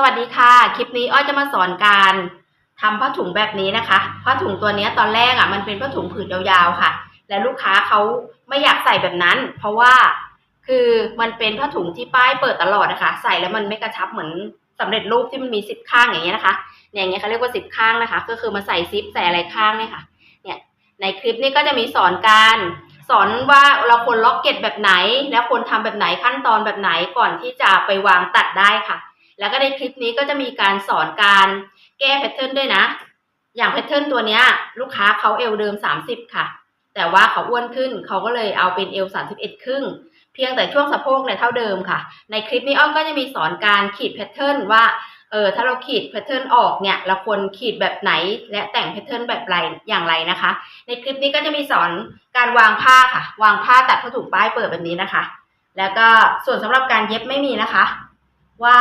สวัสดีค่ะ คลิปนี้อ้อยจะมาสอนการทำผ้าถุงแบบนี้นะคะผ้าถุงตัวนี้ตอนแรกอะมันเป็นผ้าถุงผืนยาวๆค่ะ แล้วลูกค้าเขาไม่อยากใส่แบบนั้น เพราะว่าคือมันเป็นผ้าถุงที่ป้ายเปิดตลอดนะคะ ใส่แล้วมันไม่กระชับเหมือนสำเร็จรูปที่มันมีสิบข้างอย่างเงี้ยนะคะเนี่ยอย่างเงี้ยเขาเรียกว่าสิบข้างนะคะ ก็คือมาใส่ซิปใส่อะไรข้างเนี่ยค่ะ เนี่ยในคลิปนี้ก็จะมีสอนการสอนว่าเราควรล็อกเก็ตแบบไหน แล้วควรทำแบบไหนขั้นตอนแบบไหนก่อนที่จะไปวางตัดได้ค่ะ แล้วก็ในคลิปนี้ก็จะมีการสอนการแก้แพทเทิร์นด้วยนะ อย่างแพทเทิร์นตัวเนี้ยลูกค้าเขาเอวเดิม 30 ค่ะ แต่ว่าเขาอ้วนขึ้นเขาก็เลยเอาเป็นเอว31 ครึ่ง เพียงแต่ช่วงสะโพกเนี่ยเท่าเดิมค่ะ ในคลิปนี้อ้อมก็จะมีสอนการขีดแพทเทิร์นว่าเออถ้าเราขีดแพทเทิร์นออกเนี่ยเราควรขีดแบบไหน และแต่งแพทเทิร์นแบบไรอย่างไรนะคะ ในคลิปนี้ก็จะมีสอนการวางผ้าค่ะ วางผ้าตัดผ้าถุงป้ายเปิดแบบนี้นะคะ แล้วก็ส่วนสำหรับการเย็บไม่มีนะคะ ว่า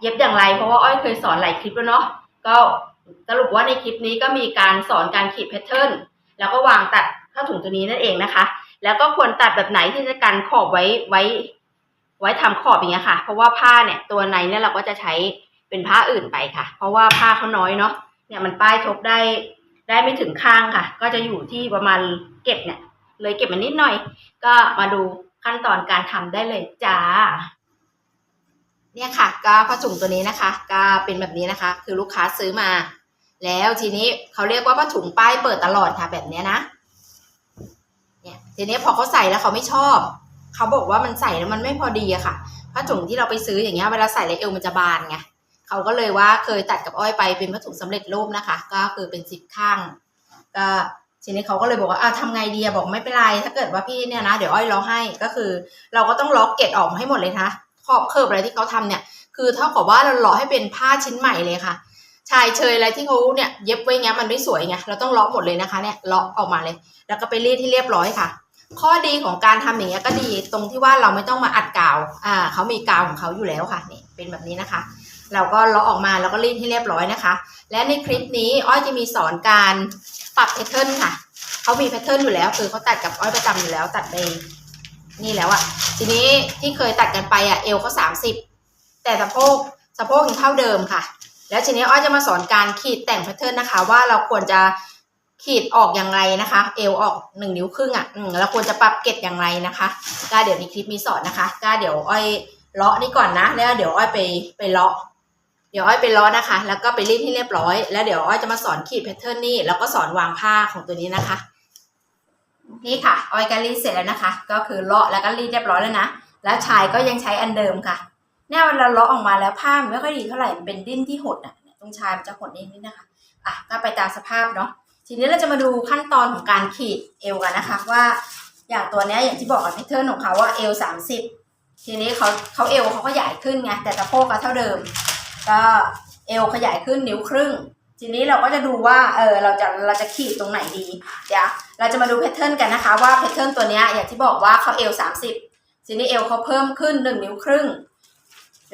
เย็บอย่างไร เพราะว่าอ้อยเคยสอนหลายคลิปแล้วเนาะก็สรุปว่าในคลิปนี้ก็มีการสอนการขีดแพทเทิร์นแล้วก็วางตัดผ้าถุงตัวนี้นั่นเองนะคะ แล้วก็ควรตัดแบบไหนที่จะกันขอบไว้ไว้ ไว้ทำขอบอย่างเงี้ยค่ะ เพราะว่าผ้าเนี่ยตัวในเนี่ยเราก็จะใช้เป็นผ้าอื่นไปค่ะ เพราะว่าผ้าเขาน้อยเนาะเนี่ยมันป้ายทบได้ได้ไม่ถึงข้างค่ะ ก็จะอยู่ที่ประมาณเก็บเนี่ย เลยเก็บมานิดหน่อย ก็มาดูขั้นตอนการทำได้เลยจ้า เนี่ยค่ะก็ผ้าถุงตัวนี้นะคะก็เป็นแบบนี้นะคะ คือลูกค้าซื้อมา แล้วทีนี้เขาเรียกว่าผ้าถุงป้ายเปิดตลอดค่ะแบบเนี้ยนะเนี่ยทีนี้พอเขาใส่แล้วเขาไม่ชอบเขาบอกว่ามันใส่แล้วมันไม่พอดีอะค่ะผ้าถุงที่เราไปซื้ออย่างเงี้ยเวลาใส่แล้วเอวมันจะบานไงเขาก็เลยว่าเคยตัดกับอ้อยไปเป็นผ้าถุงสำเร็จรูปนะคะ ก็คือเป็นสิบข้างก็ทีนี้เขาก็เลยบอกว่าอ่าทำไงดีอะบอกไม่เป็นไรถ้าเกิดว่าพี่เนี่ยนะเดี๋ยวอ้อยล็อกให้ก็คือ เราก็ต้องล็อกเกตออกมาให้หมดเลยนะ ขอบเคิร์บอะไรที่เขาทำเนี่ย คือเท่ากับว่าเราหล่อให้เป็นผ้าชิ้นใหม่เลยค่ะ ชายเชยอะไรที่เขาเนี่ยเย็บไว้เงี้ยมันไม่สวยไงเราต้องล็อกหมดเลยนะคะเนี่ยล็อกออกมาเลย แล้วก็ไปรีดที่เรียบร้อยค่ะ ข้อดีของการทำอย่างเงี้ยก็ดีตรงที่ว่าเราไม่ต้องมาอัดกาวอ่าเขามีกาวของเขาอยู่แล้วค่ะนี่เป็นแบบนี้นะคะ เราก็ล็อกออกมาแล้วก็รีดให้เรียบร้อยนะคะ และในคลิปนี้อ้อยจะมีสอนการปรับแพทเทิร์นค่ะเขามีแพทเทิร์นอยู่แล้ว คือเขาตัดกับอ้อยประจำอยู่แล้วตัดไป นี่แล้วอะทีนี้ที่เคยตัดกันไปอะเอวเขาสามสิบแต่สะโพกสะโพกยังเท่าเดิมค่ะ แล้วทีนี้อ้อยจะมาสอนการขีดแต่งแพทเทิร์นนะคะ ว่าเราควรจะขีดออกอย่างไรนะคะ เอวออกหนึ่งนิ้วครึ่งอะอืมเราควรจะปรับเกตอย่างไรนะคะก็เดี๋ยวในคลิปมีสอนนะคะก็เดี๋ยวอ้อยเลาะนี่ก่อนนะแล้วเดี๋ยวอ้อยไปไปเลาะเดี๋ยวอ้อยไปเลาะนะคะ แล้วก็ไปรีดให้เรียบร้อย แล้วเดี๋ยวอ้อยจะมาสอนขีดแพทเทิร์นนี่ แล้วก็สอนวางผ้าของตัวนี้นะคะ นี่ค่ะออยก็รีดเสร็จแล้วนะคะ ก็คือเลาะแล้วก็รีดเรียบร้อยแล้วนะ แล้วชายก็ยังใช้อันเดิมค่ะเนี่ยเวลาเลาะออกมาแล้วผ้ามันไม่ค่อยดีเท่าไหร่มันเป็นดิ้นที่หดอะตรงชายมันจะหดนิดนิดนะคะอะก็ไปตามสภาพเนาะทีนี้เราจะมาดูขั้นตอนของการขีดเอวกันนะคะ ว่าอย่างตัวเนี้ยอย่างที่บอกกับแพทเทิร์นของเขาว่าเอวสามสิบทีนี้เขาเขาเอวเขาขยายขึ้นไงแต่สะโพกก็เท่าเดิม ก็เอวขยายขึ้นนิ้วครึ่ง ทีนี้เราก็จะดูว่า เออ เราจะ เราจะขีดตรงไหนดี เดี๋ยว เราจะมาดูแพทเทิร์นกันนะคะว่าแพทเทิร์นตัวนี้อย่างที่บอกว่าเขาเอวสามสิบทีนี้เอวเขาเพิ่มขึ้นหนึ่งนิ้วครึ่ง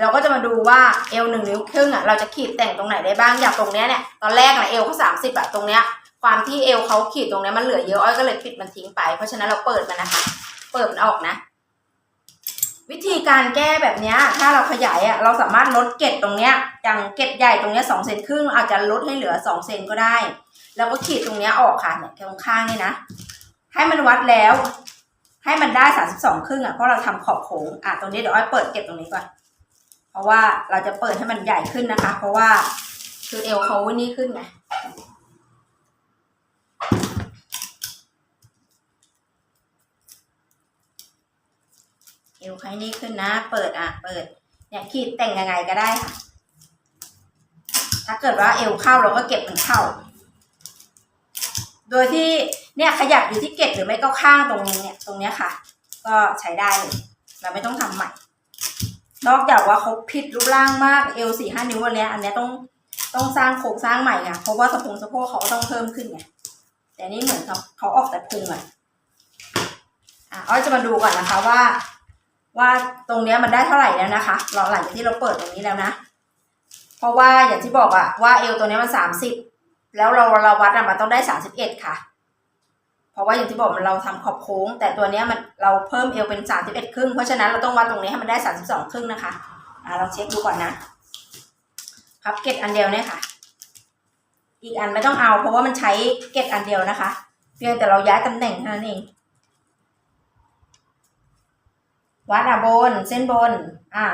เราก็จะมาดูว่าเอวหนึ่งนิ้วครึ่งอะ เราจะขีดแต่งตรงไหนได้บ้าง อย่างตรงเนี้ยเนี่ย ตอนแรกนะเอวเขาสามสิบอะตรงเนี้ย ความที่เอวเขาขีดตรงเนี้ยมันเหลือเยอะ อ้อยก็เลยปิดมันทิ้งไป เพราะฉะนั้นเราเปิดมันนะคะ เปิดมันออกนะ วิธีการแก้แบบนี้ถ้าเราขยายอะเราสามารถลดเกล็ดตรงเนี้ยอย่างเกล็ดใหญ่ตรงเนี้ยสองเซนครึ่งอาจจะลดให้เหลือสองเซนก็ได้ แล้วก็ขีดตรงเนี้ยออกค่ะเนี่ยตรงข้างนี่นะ ให้มันวัดแล้ว ให้มันได้สามสิบสองครึ่งอะเพราะเราทำขอบโค้งอะตรงนี้เดี๋ยวอ้อยเปิดเก็ดตรงนี้ก่อนเพราะว่าเราจะเปิดให้มันใหญ่ขึ้นนะคะ เพราะว่าคือเอวเขานี่ขึ้นไง เอวใครนี่ขึ้นนะ เปิดอะ เปิด เนี่ยขีดแต่งยังไงก็ได้ค่ะ ถ้าเกิดว่าเอวเข้าเราก็เก็บมันเข้า โดยที่เนี่ยขยับอยู่ที่เกล็ดหรือไม่ก็ข้างตรงนี้เนี่ยตรงเนี้ยค่ะ ก็ใช้ได้เลยเราไม่ต้องทำใหม่ นอกจากว่าเขาผิดรูปร่างมากเอวสี่ห้านิ้ววันนี้อันนี้ต้องต้องสร้างโครงสร้างใหม่ค่ะเพราะว่าสะโพกสะโพกเขาก็ต้องเพิ่มขึ้นไงแต่นี่เหมือนเขาเขาออกแต่พุงอะอะอ้อยจะมาดูก่อนนะคะว่า ว่าตรงเนี้ยมันได้เท่าไหร่แล้วนะคะหลังหลังจากที่เราเปิดตรงนี้แล้วนะ เพราะว่าอย่างที่บอกอะว่าเอวตัวเนี้ยมันสามสิบแล้วเราเราวัดอะมันต้องได้สามสิบเอ็ดค่ะ เพราะว่าอย่างที่บอกมันเราทำขอบโค้ง แต่ตัวเนี้ยมันเราเพิ่มเอวเป็นสามสิบเอ็ดครึ่งเพราะฉะนั้นเราต้องวัดตรงนี้ให้มันได้สามสิบสองครึ่งนะคะอ่าเราเช็คดูก่อนนะพับเกล็ดอันเดียวเนี่ยค่ะ อีกอันไม่ต้องเอา เพราะว่ามันใช้เกล็ดอันเดียวนะคะ เพียงแต่เราย้ายตำแหน่งเท่านั้นเอง วัดอะบนเส้นบนอะ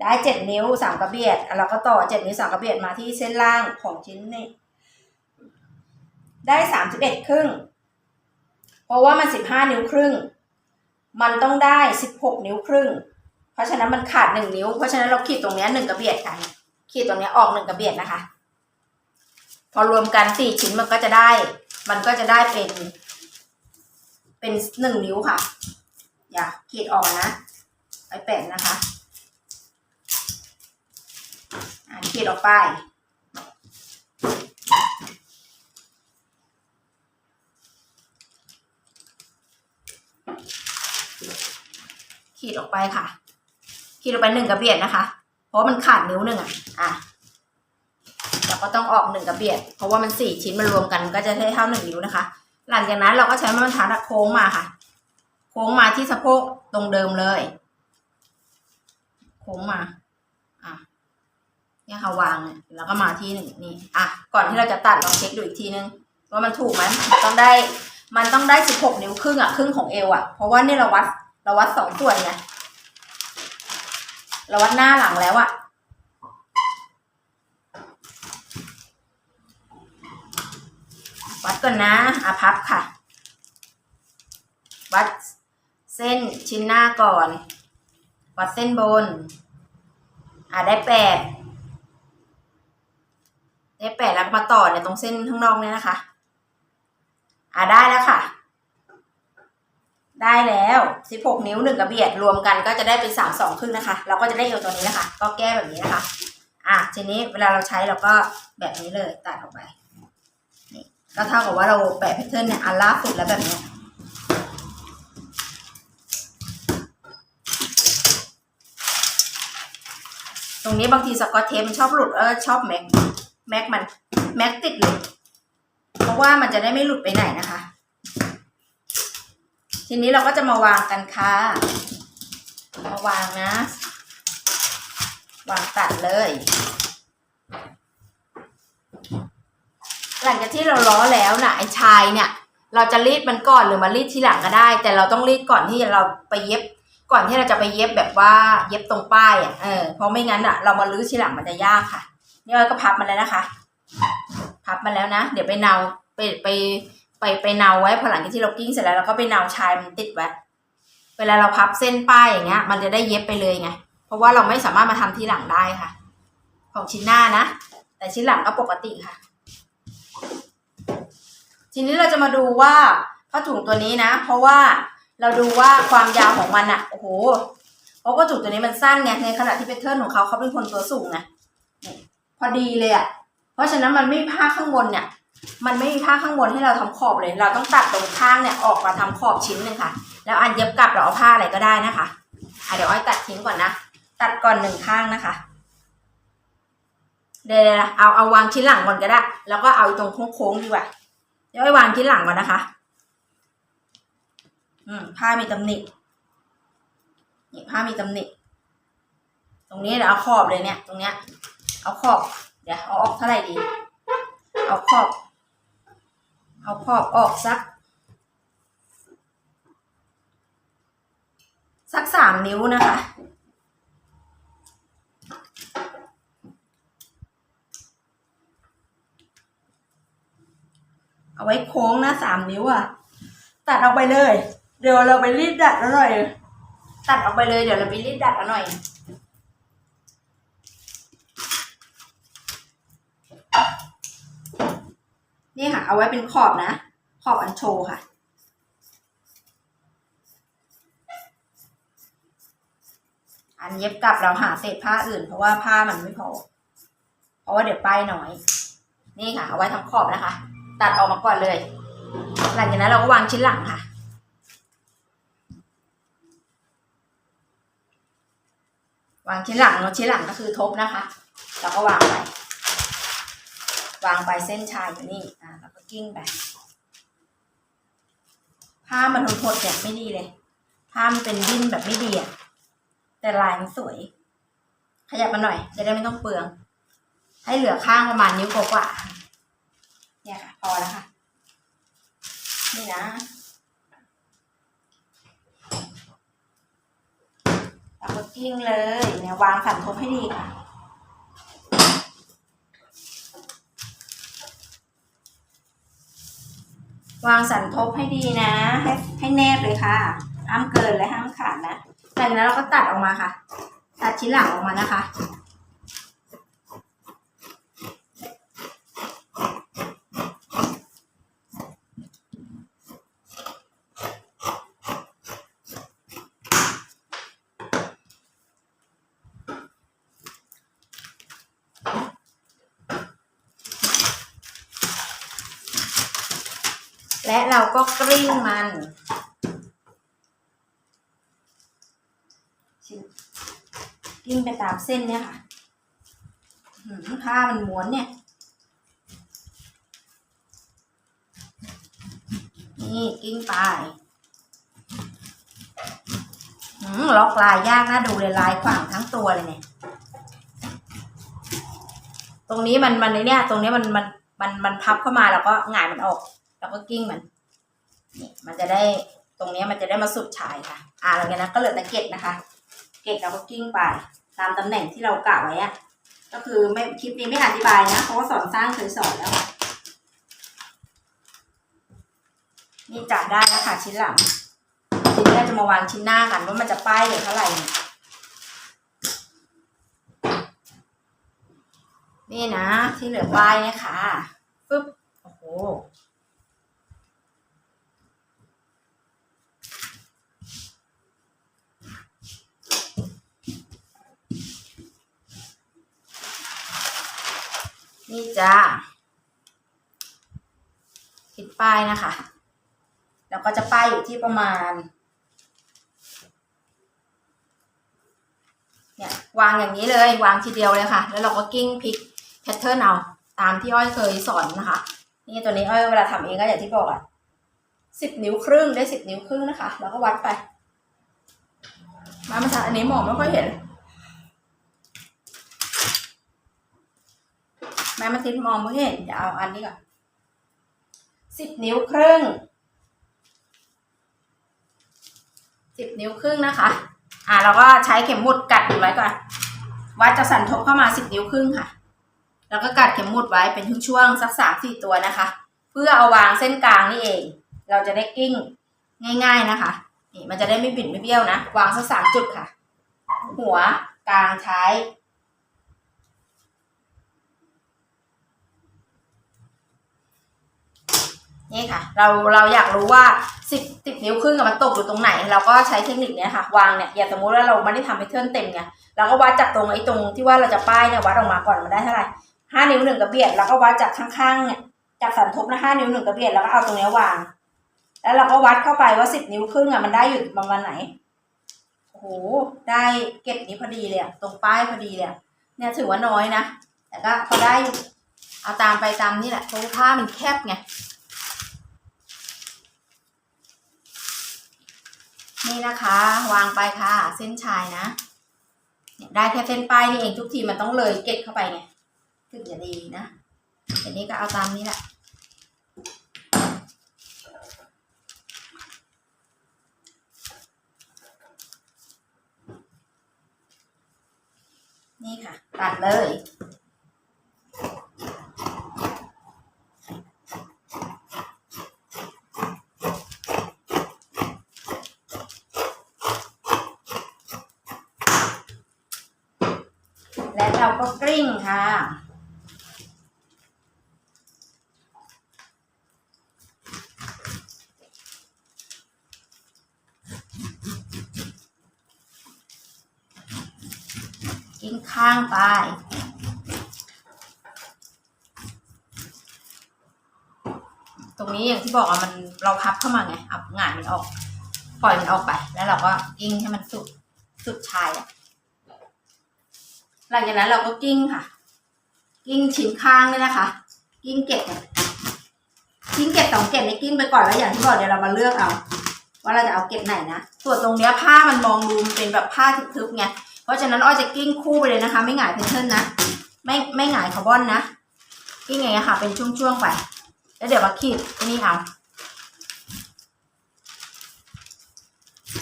ได้เจ็ดนิ้วสามกระเบียดอะเราก็ต่อเจ็ดนิ้วสามกระเบียดมาที่เส้นล่างของชิ้นนี้ ได้สามสิบเอ็ดครึ่ง เพราะว่ามันสิบห้านิ้วครึ่ง มันต้องได้สิบหกนิ้วครึ่ง เพราะฉะนั้นมันขาดหนึ่งนิ้ว เพราะฉะนั้นเราขีดตรงนี้หนึ่งกระเบียดค่ะขีดตรงนี้ออกหนึ่งกระเบียดนะคะ พอรวมกันสี่ชิ้นมันก็จะได้ มันก็จะได้เป็น เป็นหนึ่งนิ้วค่ะ อย่าขีดออกนะไปแปะนะคะขีดออกไป ขีดออกไปค่ะ ขีดออกไปหนึ่งกระเบียดนะคะ เพราะมันขาดนิ้วหนึ่งอะอะเราก็ต้องออกหนึ่งกระเบียด เพราะว่ามันสี่ชิ้นมันรวมกันก็จะได้เท่าหนึ่งนิ้วนะคะ หลังจากนั้นเราก็ใช้ไม้บรรทัดโค้งมาค่ะ โค้งมาที่สะโพกตรงเดิมเลย โค้งมา อะเนี่ยค่ะวางเนี่ยแล้วก็มาที่หนึ่งนี่ อะ ก่อนที่เราจะตัดลองเช็คดูอีกทีนึง ว่ามันถูกไหมมันต้องได้ มันต้องได้สิบหกนิ้วครึ่งอะครึ่งของเอวอะ เพราะว่านี่เราวัด เราวัดสองส่วนไงเราวัดหน้าหลังแล้วอะวัดก่อนนะอาพับค่ะ วัด เส้นชิ้นหน้าก่อน วัดเส้นบน อ่าได้แปดได้แปดแล้วมาต่อเนี่ยตรงเส้นข้างนอกเนี่ยนะคะ อ่าได้แล้วค่ะ ได้แล้ว16นิ้วหนึ่งกระเบียดรวมกันก็จะได้เป็น3 2ครึ่งนะคะ เราก็จะได้เอวตัวนี้นะคะ ก็แก้แบบนี้นะคะ อะทีนี้เวลาเราใช้เราก็แบบนี้เลยตัดออกไปนี่ก็เท่ากับว่าเราแปะแพทเทิร์นเนี่ยอันล่าสุดแล้วแบบนี้ รงนี้บางทีสกอตเทปมันชอบหลุดเออชอบแม็กแม็กมันแม็กติดเลยเพราะว่ามันจะได้ไม่หลุดไปไหนนะคะ ทีนี้เราก็จะมาวางกันค่ะมาวางนะ วางตัดเลย หลังจากที่เราล้อแล้วนะไอ้ชายเนี่ย เราจะรีดมันก่อนหรือมารีดทีหลังก็ได้ แต่เราต้องรีดก่อนที่เราไปเย็บ ก่อนที่เราจะไปเย็บแบบว่าเย็บตรงป้ายอะเออเพราะไม่งั้นอะเรามาลื้อทีหลังมันจะยากค่ะ นี่เราก็พับมันแล้วนะคะ พับมันแล้วนะ เดี๋ยวไปเนาไปไปไปไปเนาไว้พอหลังจากที่เรากิ้งเสร็จแล้วเราก็ไปเนาชายมันติดไว้เวลาเราพับเส้นป้ายอย่างเงี้ย มันจะได้เย็บไปเลยไงเพราะว่าเราไม่สามารถมาทำทีหลังได้ค่ะ ของชิ้นหน้านะ แต่ชิ้นหลังก็ปกติค่ะ ทีนี้เราจะมาดูว่าผ้าถุงตัวนี้นะ เพราะว่า เราดูว่าความยาวของมันอะโอ้โหเพราะว่าถุงตัวนี้มันสั้นไงในขณะที่เพทเทิร์นของเขาเขาเป็นคนตัวสูงไงพอดีเลยอะเพราะฉะนั้นมันไม่มีผ้าข้างบนเนี่ย มันไม่มีผ้าข้างบนให้เราทำขอบเลย เราต้องตัดตรงข้างเนี่ยออกมาทำขอบชิ้นหนึ่งค่ะ แล้วอันเย็บกลับเราเอาผ้าอะไรก็ได้นะคะอะเดี๋ยวอ้อยตัดทิ้งก่อนนะ ตัดก่อนหนึ่งข้างนะคะเดี๋ยวเอาเอาวางชิ้นหลังก่อนก็ได้ แล้วก็เอาตรงโค้งๆดีกว่าเดี๋ยวอ้อยวางชิ้นหลังก่อนนะคะ ผ้ามีตำหนินี่ผ้ามีตำหนิตรงนี้เดี๋ยวเอาขอบเลยเนี่ย ตรงเนี้ย เอาขอบ เดี๋ยวเอาออกเท่าไหร่ดี เอาขอบ เอาขอบออกสัก สักสามนิ้วนะคะเอาไว้โค้งนะสามนิ้วอะ ตัดออกไปเลย เดี๋ยวเราไปรีดดัดหน่อย ตัดออกไปเลยเดี๋ยวเราไปรีดดัดหน่อย นี่ค่ะ เอาไว้เป็นขอบนะ ขอบอันโชว์ค่ะอันเย็บกลับเราหาเศษผ้าอื่น เพราะว่าผ้ามันไม่พอ เพราะว่าเดี๋ยวป้ายน้อย นี่ค่ะ เอาไว้ทำขอบนะคะ ตัดออกมาก่อนเลย หลังจากนั้นเราก็วางชิ้นหลังค่ะ วางชิ้นหลังเนาะชิ้นหลังก็คือทบนะคะเราก็วางไป วางไปเส้นชายอยู่นี่อ่าแล้วก็กิ้งไปผ้ามันทนทดเนี่ยไม่ดีเลยผ้ามันเป็นดิ้นแบบไม่ดีอะแต่ลายมันสวย ขยับมาหน่อยจะได้ไม่ต้องเปลือง ให้เหลือข้างประมาณนิ้วกว่าเนี่ยค่ะ พอแล้วค่ะ นี่นะเรา กิ้งเลยเนี่ยวางสันทบให้ดีค่ะวางสันทบให้ดีนะ ให้ให้แนบเลยค่ะ ห้ามเกินและห้ามขาดนะ จากนั้นเราก็ตัดออกมาค่ะ ตัดชิ้นหลังออกมานะคะ และเราก็กลิ้งมัน กลิ้งไปตามเส้นเนี่ยค่ะผ้ามันม้วนเนี่ย นี่กลิ้งไปอืมล็อกลายยากนะดูเลยลายขวางทั้งตัวเลยเนี่ย ตรงนี้มันมันในเนี่ย ตรงนี้มันมันมันมันพับเข้ามาแล้วก็หงายมันออก แล้วก็กิ้งมันนี่มันจะได้ตรงนี้มันจะได้มาสุดชายค่ะ อ่าหลังจากนั้นก็เหลือแต่เกล็ดนะคะ เกล็ดเราก็กิ้งไป ตามตำแหน่งที่เรากะไว้อะก็คือไม่คลิปนี้ไม่อธิบายนะเพราะว่าสอนสร้างเคยสอนแล้ว นี่จับได้แล้วค่ะชิ้นหลังทีนี้เราจะมาวางชิ้นหน้ากันว่ามันจะป้ายเหลือเท่าไหร่นี่นี่นะที่เหลือป้ายเนี่ยค่ะปึ๊บโอ้โห นี่จ้าปิดป้ายนะคะ แล้วก็จะป้ายอยู่ที่ประมาณเนี่ยวางอย่างนี้เลยวางทีเดียวเลยค่ะ แล้วเราก็กิ้งพลิกแพทเทิร์นเอาตามที่อ้อยเคยสอนนะคะ นี่ตัวนี้อ้อยเวลาทำเองก็อย่างที่บอกอะสิบนิ้วครึ่งได้สิบนิ้วครึ่งนะคะ แล้วก็วัดไป มามาทางอันนี้หมองไม่ค่อยเห็น แม่มาทิศมองไม่เห็นจะเอาอันนี้ก่อนสิบนิ้วครึ่งสิบนิ้วครึ่งนะคะ อ่าเราก็ใช้เข็มหมุดกัดไว้ก่อน วัดจะสั่นทบเข้ามาสิบนิ้วครึ่งค่ะ แล้วก็กัดเข็มหมุดไว้เป็นช่วงๆสักสามสี่ตัวนะคะ เพื่อเอาวางเส้นกลางนี่เอง เราจะได้กิ้งง่าย ๆนะคะ นี่มันจะได้ไม่บิดไม่เบี้ยวนะ วางสักสามจุดค่ะ หัวกลางท้าย นี่ค่ะ เราเราอยากรู้ว่าสิบสิบนิ้วครึ่งมันตกอยู่ตรงไหน เราก็ใช้เทคนิคเนี้ยค่ะ วางเนี่ยอย่าสมมติว่าเราไม่ได้ทำให้เทิร์นเต็มไงเราก็วัดจากตรงไอ้ตรงที่ว่าเราจะป้ายเนี่ยวัดออกมาก่อนมันได้เท่าไหร่ห้านิ้วหนึ่งกระเบียดแล้วก็วัดจากข้างๆเนี่ยจากสันทบนะห้านิ้วหนึ่งกระเบียดแล้วก็เอาตรงเนี้ยวาง แล้วเราก็วัดเข้าไปว่าสิบนิ้วครึ่งอะมันได้อยู่ประมาณไหนโอ้โหได้เก็บนี้พอดีเลยตรงป้ายพอดีเลยเนี่ยถือว่าน้อยนะแต่ก็พอได้อยู่เอาตามไปตามนี่แหละเพราะว่าผ้ามันแคบไง นี่นะคะ วางไปค่ะ เส้นชายนะ ได้แค่เส้นป้ายนี่เองทุกทีมันต้องเลยเก็ตเข้าไปไงถึงจะดีนะอันนี้ก็เอาตามนี้แหละนี่ค่ะ ตัดเลย และเราก็กลิ้งค่ะ กิ้งข้างไป ตรงนี้อย่างที่บอกอะมันเราพับเข้ามาไงเอาหงายมันออก ปล่อยมันออกไป แล้วเราก็กิ้งให้มันสุดสุดชายอะหลังจากนั้นเราก็กิ้งค่ะ กิ้งชิ้นข้างเลยนะคะ กิ้งเกล็ดเนี่ยกิ้งเกล็ดสองเกล็ดในกิ้งไปก่อนแล้วอย่างที่บอกเดี๋ยวเรามาเลือกเอาว่าเราจะเอาเกล็ดไหนนะส่วนตรงเนี้ยผ้ามันมองดูมันเป็นแบบผ้าทึบๆไง เพราะฉะนั้นอ้อยจะกิ้งคู่ไปเลยนะคะ ไม่หงายเพนเทิลนะ ไม่ไม่หงายคาร์บอนนะกิ้งไงอะค่ะ เป็นช่วงๆไป แล้วเดี๋ยวมาขีดที่นี่เอา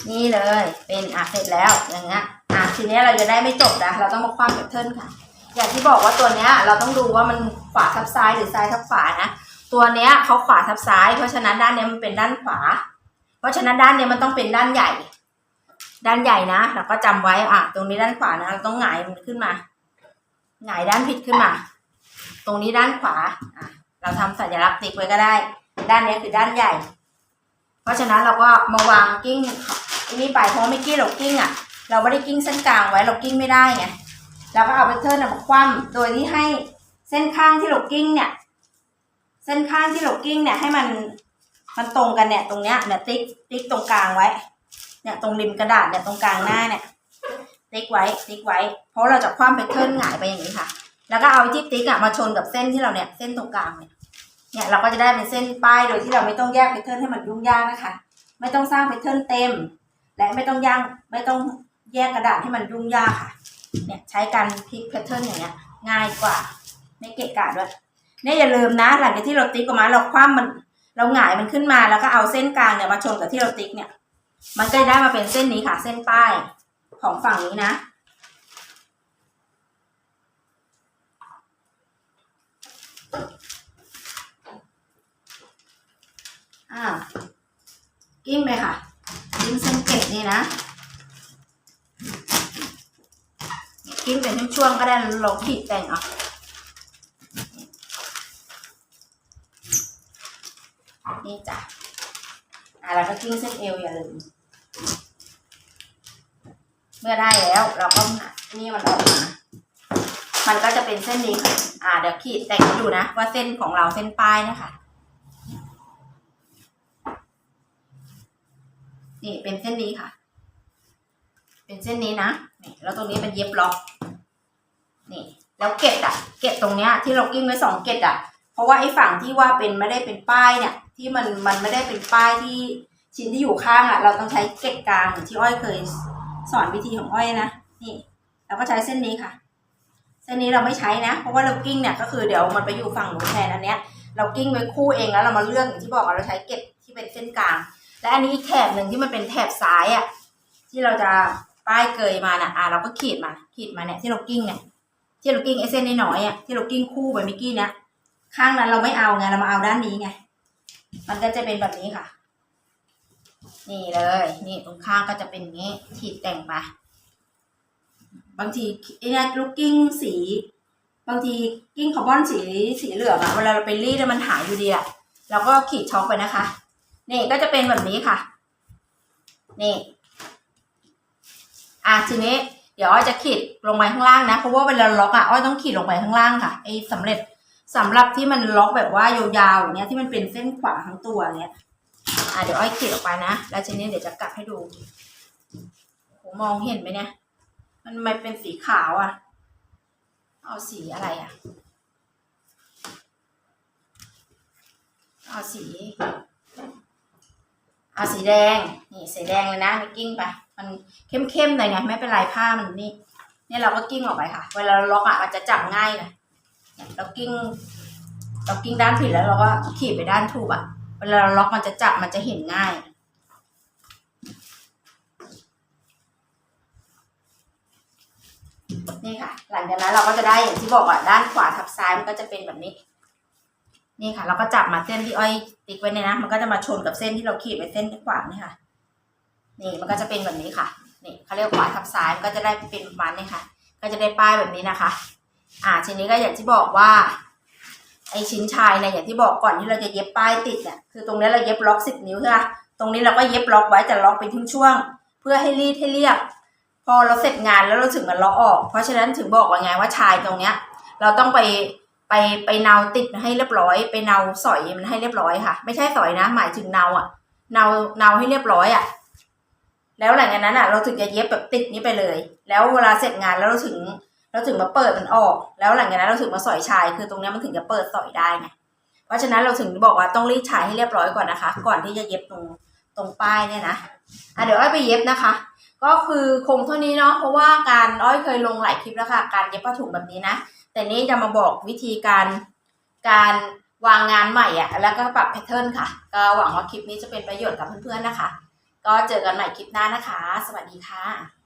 นี่เลยเป็นอะเสร็จแล้วอย่างเงี้ยอะทีเนี้ยเราจะได้ไม่จบนะเราต้องมาคว้ำแพทเทิร์นค่ะ อย่างที่บอกว่าตัวเนี้ยเราต้องดูว่ามันขวาทับซ้ายหรือซ้ายทับขวานะตัวเนี้ยเขาขวาทับซ้าย เพราะฉะนั้นด้านเนี้ยมันเป็นด้านขวา เพราะฉะนั้นด้านเนี้ยมันต้องเป็นด้านใหญ่ ด้านใหญ่นะเราก็จำไว้อะ ตรงนี้ด้านขวานะเราต้องหงายมันขึ้นมาหงายด้านผิดขึ้นมา ตรงนี้ด้านขวาอะเราทำสัญลักษณ์ติ๊กไว้ก็ได้ ด้านนี้คือด้านใหญ่ เพราะฉะนั้นเราก็มาวางกิ้งอันนี้ไปเพราะไม่กิ้งเรากิ้งอะ เราไม่ได้กิ้งเส้นกลางไว้เรากิ้งไม่ได้ไงเราก็เอาแพทเทิร์นน่ะมาคว่ำโดยที่ให้เส้นข้างที่เรากิ้งเนี่ย เส้นข้างที่เรากิ้งเนี่ยให้มันมันตรงกันเนี่ยตรงเนี้ยเนี่ยติ๊กติ๊กตรงกลางไว้ เนี่ยตรงริมกระดาษเนี่ยตรงกลางหน้าเนี่ยติ๊กไว้ติ๊กไว้ เพราะเราจะคว่ำแพทเทิร์นหงายไปอย่างนี้ค่ะ แล้วก็เอาที่ติ๊กอะมาชนกับเส้นที่เราเนี่ยเส้นตรงกลางเนี่ยเนี่ยเราก็จะได้เป็นเส้นป้ายโดยที่เราไม่ต้องแยกแพทเทิร์นให้มันยุ่งยากนะคะ ไม่ต้องสร้างแพทเทิร์นเต็ม และไม่ต้องย่างไม่ต้องแยกกระดาษให้มันยุ่งยากค่ะ เนี่ยใช้การพลิกแพทเทิร์นอย่างเงี้ยง่ายกว่า ไม่เกะกะด้วยเนี่ยอย่าลืมนะ หลังจากที่เราติ๊กออกมาเราคว่ำมัน เราหงายมันขึ้นมาแล้วก็เอาเส้นกลางเนี่ยมาชนกับที่เราติ๊กเนี่ย มันก็ได้มาเป็นเส้นนี้ค่ะ เส้นป้ายของฝั่งนี้นะ อ่ากิ้งไปค่ะกิ้งเส้นเก็บนี่นะกิ้งเป็นช่วงๆก็ได้ลงขีดแต่งอะนี่จ้ะ อ่าแล้วก็กิ้งเส้นเอวอย่าลืม เมื่อได้แล้วเราก็นี่มันออกมามันก็จะเป็นเส้นนี้ค่ะอ่าเดี๋ยวขีดแต่งให้ดูนะ ว่าเส้นของเราเส้นป้ายนะคะ นี่เป็นเส้นนี้ค่ะ เป็นเส้นนี้นะนี่แล้วตรงนี้เป็นเย็บล็อก นี่ แล้วเกล็ดอะเกล็ดตรงเนี้ยที่เรากิ้งไว้สองเกล็ดอะเพราะว่าไอ้ฝั่งที่ว่าเป็นไม่ได้เป็นป้ายเนี่ย ที่มันมันไม่ได้เป็นป้ายที่ ชิ้นที่อยู่ข้างอะเราต้องใช้เกล็ดกลางเหมือนที่อ้อยเคยสอนวิธีของอ้อยนะนี่เราก็ใช้เส้นนี้ค่ะ เส้นนี้เราไม่ใช้นะ เพราะว่าเรากิ้งเนี่ยก็คือเดี๋ยวมันไปอยู่ฝั่งหนูแทนอันเนี้ย เรากิ้งไว้คู่เองแล้วเรามาเลือกอย่างที่บอกเราใช้เกล็ดที่เป็นเส้นกลาง และอันนี้อีกแถบหนึ่งที่มันเป็นแถบซ้ายอะที่เราจะป้ายเกยมาน่ะอะเราก็ขีดมาขีดมาเนี่ยที่เรากิ้งเนี่ยที่เรากิ้งไอ้เส้นน้อยๆอะที่เรากิ้งคู่ไปเมื่อกี้เนี่ยข้างนั้นเราไม่เอาไงเรามาเอาด้านนี้ไง มันก็จะเป็นแบบนี้ค่ะ นี่เลย นี่ตรงข้างก็จะเป็นนี้ขีดแต่งไปบางทีไอ้นี่ลูกกิ้งสี บางทีกิ้งคาร์บอนสีสีเหลืองอะเวลาเราไปรีดแล้วมันหายอยู่ดีอะเราก็ขีดช็อกไปนะคะ นี่ก็จะเป็นแบบนี้ค่ะ นี่ อะทีนี้ เดี๋ยวอ้อยจะขีดลงไปข้างล่างนะเพราะว่าเวลาล็อกอะอ้อยต้องขีดลงไปข้างล่างค่ะไอ้สำเร็จสำหรับที่มันล็อกแบบว่ายาวๆอย่างเนี้ยที่มันเป็นเส้นขวางทั้งตัวเนี้ย อะเดี๋ยวอ้อยขีดออกไปนะ แล้วทีนี้เดี๋ยวจะกลับให้ดูโหมองเห็นไหมเนี่ย มันไม่เป็นสีขาวอะ เอาสีอะไรอะ เอาสีเอาสีแดง นี่สีแดงเลยนะนี่กิ้งไป มันเข้มๆหน่อยไงไม่เป็นไรผ้ามันนี่เนี่ยเราก็กิ้งออกไปค่ะ เวลาล็อกอะมันจะจับง่ายเลยเนี่ยเรากิ้งเรากิ้งด้านผิดแล้วเราก็ขีดไปด้านถูกอะ เวลาเราล็อกมันจะจับมันจะเห็นง่าย นี่ค่ะ หลังจากนั้นเราก็จะได้อย่างที่บอกอะด้านขวาทับซ้ายมันก็จะเป็นแบบนี้ นี่ค่ะ เราก็จับมาเส้นที่อ้อยติ๊กไว้เนี่ยนะมันก็จะมาชนกับเส้นที่เราขีดไว้เส้นขวานี่ค่ะ นี่มันก็จะเป็นแบบนี้ค่ะนี่เขาเรียกขวาทับซ้ายมันก็จะได้เป็นประมาณนี้ค่ะ ก็จะได้ป้ายแบบนี้นะคะ อ่าทีนี้ก็อย่างที่บอกว่า ไอชิ้นชายเนี่ยอย่างที่บอกก่อนที่เราจะเย็บป้ายติดเนี่ยคือตรงนี้เราเย็บล็อกสิบนิ้วใช่ไหมตรงนี้เราก็เย็บล็อกไว้แต่ล็อกเป็นช่วงๆเพื่อให้รีดให้เรียบพอเราเสร็จงานแล้วเราถึงมันล็อกออก เพราะฉะนั้นถึงบอกว่าไงว่าชายตรงเนี้ย เราต้องไปไปไปเนาติดให้เรียบร้อย ไปเนาสอยมันให้เรียบร้อยค่ะ ไม่ใช่สอยนะ หมายถึงเนาอะเนาเนาให้เรียบร้อยอะแล้วหลังจากนั้นอะเราถึงจะเย็บแบบติดนี้ไปเลย แล้วเวลาเสร็จงานแล้วเราถึง เราถึงมาเปิดมันออก แล้วหลังจากนั้นเราถึงมาสอยชาย คือตรงนี้มันถึงจะเปิดสอยได้ไงเพราะฉะนั้นเราถึงบอกว่าต้องรีดชายให้เรียบร้อยก่อนนะคะ ก่อนที่จะเย็บตรงตรงป้ายเนี่ยนะอะเดี๋ยวอ้อยไปเย็บนะคะ ก็คือคงเท่านี้เนาะเพราะว่าการอ้อยเคยลงหลายคลิปแล้วค่ะ การเย็บผ้าถุงแบบนี้นะ แต่นี่จะมาบอกวิธีการการวางงานใหม่อะแล้วก็ปรับแพทเทิร์นค่ะ ก็หวังว่าคลิปนี้จะเป็นประโยชน์กับเพื่อนๆนะคะ ก็เจอกันใหม่คลิปหน้านะคะ สวัสดีค่ะ